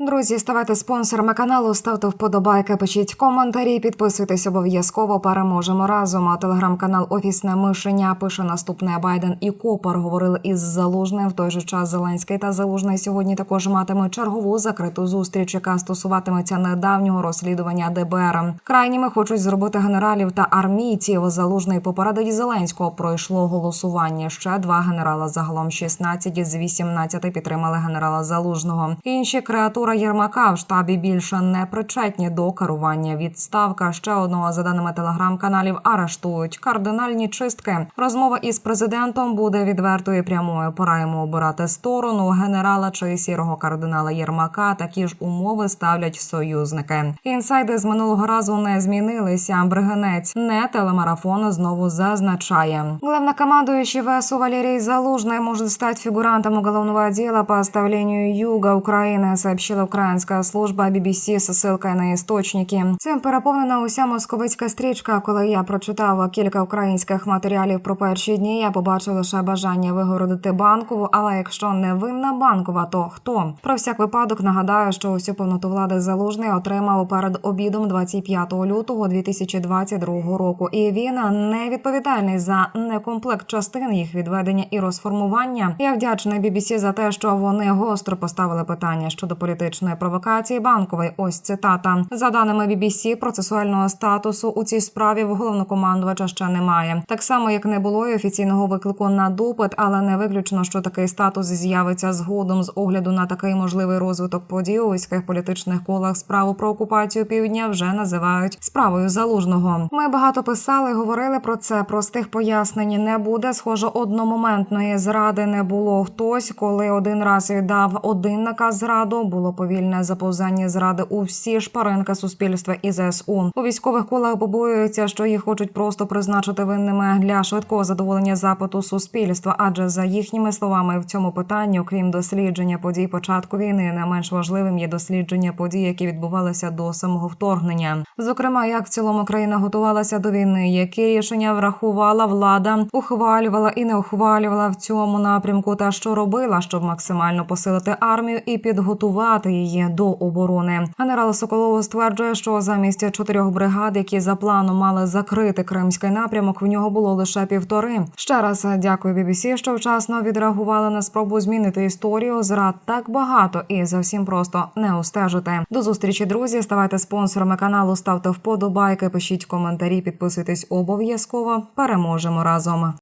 Друзі, ставайте спонсорами каналу, ставте вподобайки, пишіть коментарі, підписуйтесь обов'язково. Переможемо разом. А телеграм-канал Офісне мишення пише наступне Байден і Копар говорили із Залужним. В той же час Зеленський та Залужний сьогодні також матиме чергову закриту зустріч, яка стосуватиметься недавнього розслідування ДБР. Крайніми хочуть зробити генералів та армійців. Залужний попередить Зеленського пройшло голосування. Ще два генерала загалом 16 з 18 підтримали генерала Залужного. Інші креатура Єрмака в штабі більше не причетні до керування. Відставка ще одного за даними телеграм-каналів арештують кардинальні чистки. Розмова із президентом буде відвертою прямою. Пора йому обирати сторону генерала чи сірого кардинала Єрмака. Такі ж умови ставлять союзники. Інсайди з минулого разу не змінилися. Бриганець не телемарафон знову зазначає. Главнокомандующий ВСУ Валерий Залужный может стать фигурантом уголовного дела по оставлению юга Украины, сообщила українська служба BBC з ссылкою на істочники. Цим переповнена уся московицька стрічка. Коли я прочитала кілька українських матеріалів про перші дні, я побачила лише бажання вигородити банкову. Але якщо не винна банкова, то хто? Про всяк випадок нагадаю, що усю повноту влади залужний отримав перед обідом 25 лютого 2022 року. І він не відповідальний за некомплект частин їх відведення і розформування. Я вдячний BBC за те, що вони гостро поставили питання щодо політичної провокації банкової. Ось цитата за даними BBC, процесуального статусу у цій справі в головнокомандувача ще немає. Так само, як не було й офіційного виклику на допит, але не виключено, що такий статус з'явиться згодом з огляду на такий можливий розвиток подій у військових політичних колах. Справу про окупацію півдня вже називають справою залужного. Ми багато писали, говорили про це. Простих пояснень не буде. Схоже, одномоментної зради не було. Хтось, коли один раз віддав один наказ зраду, було повільне заповзання зради у всі шпаринки суспільства і ЗСУ. У військових колах побоюються, що їх хочуть просто призначити винними для швидкого задоволення запиту суспільства. Адже за їхніми словами в цьому питанні, окрім дослідження подій початку війни, не менш важливим є дослідження подій, які відбувалися до самого вторгнення. Зокрема, як в цілому країна готувалася до війни, які рішення врахувала влада, ухвалювала і не ухвалювала в цьому напрямку, та що робила, щоб максимально посилити армію і підготувати її до оборони. Генерал Соколов стверджує, що замість чотирьох бригад, які за планом мали закрити кримський напрямок, в нього було лише півтори. Ще раз дякую BBC, що вчасно відреагували на спробу змінити історію. Зрад так багато і зовсім просто не устежити. До зустрічі, друзі. Ставайте спонсорами каналу, ставте вподобайки, пишіть коментарі, підписуйтесь обов'язково. Переможемо разом.